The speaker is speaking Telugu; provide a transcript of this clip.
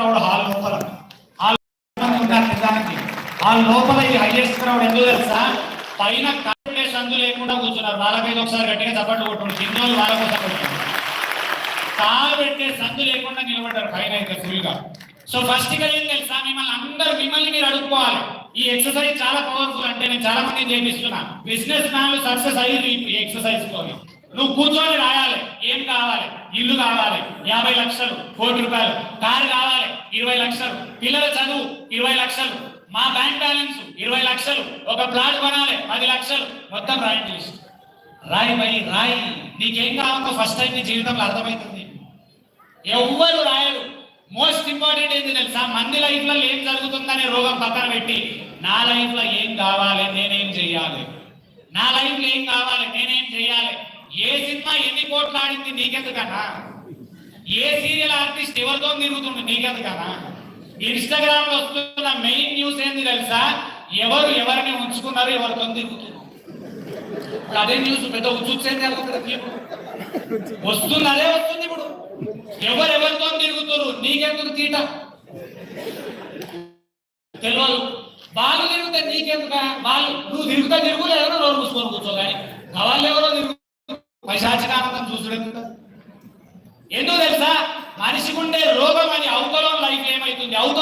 క్రౌడ్ హాల్ లోపల. హాల్ ఉన్నారు నిజానికి హాల్ లోపల ఈ హైయెస్ట్ క్రౌడ్ ఎందుకు తెలుసా? పైన కట్టే సందు లేకుండా కూర్చున్నారు. వాళ్ళ మీద ఒకసారి గట్టిగా చప్పట్లు కొట్టుకుంటారు కింద వాళ్ళ కోసం కాలు పెట్టే సందు లేకుండా నిలబడ్డారు పైన అయితే ఫుల్గా సో ఫస్ట్గా ఏం తెలుసా? మిమ్మల్ని అందరూ మిమ్మల్ని మీరు అడుక్కోవాలి. ఈ ఎక్సర్సైజ్ చాలా పవర్ఫుల్ అంటే నేను చాలా మంది చేపిస్తున్నా. బిజినెస్ మ్యాన్లు సక్సెస్ అయ్యి ఈ ఎక్సర్సైజ్ తోని. నువ్వు కూర్చొని రాయాలి. కావాలి. యాభై లక్షలు కోటి రూపాయలు. కారు కావాలి ఇరవై లక్షలు. పిల్లల చదువు ఇరవై లక్షలు. మా బ్యాంక్ బ్యాలెన్స్ ఇరవై లక్షలు. ఒక ప్లాట్ కొనాలి పది లక్షలు. మొత్తం రాయండి లిస్ట్. రాయి మరి రాయి. నీకేం కావాలో ఫస్ట్ టైం నీ జీవితంలో అర్థమవుతుంది ఎవ్వరు రాయరు. మోస్ట్ ఇంపార్టెంట్ ఏంటి తెలుసా? మంది లైఫ్లో ఏం జరుగుతుందనే రోగం పక్కన పెట్టి నా లైఫ్లో ఏం కావాలి నేనేం చెయ్యాలి? నా లైఫ్లో ఏం కావాలి నేనేం చెయ్యాలి? ఏ సినిమా ఎన్ని కోట్లు ఆడింది నీకెందుకన్నా ఏ సీరియల్ ఆర్టిస్ట్ ఎవరితో తిరుగుతుంది నీకెందుకన్నా ఇన్స్టాగ్రామ్లో వస్తున్న మెయిన్ న్యూస్ ఏంది తెలుసా? ఎవరు ఎవరిని ఉంచుకున్నారు ఎవరితో తిరుగుతున్నారు? అదే న్యూస్ పెద్ద ఉచ్చుసేంది వస్తుంది అదే వస్తుంది ఇప్పుడు. ఎవరెవరితో తిరుగుతున్నారు నీకెందుకు తీట? తెలియదు. వాళ్ళు తిరుగుతే నీకెందుక వాళ్ళు నువ్వు తిరుగుతా తిరుగులే ఎవరో నోరు మూసుకొని కూర్చో కానీ వాళ్ళు ఎవరో తిరుగు పైశాచికానందం చూసుడు ఎందుకు తెలుసా? మనిషికి ఉండే రోగం అని అవతలం లైఫ్ ఏమైతుంది? అవతలం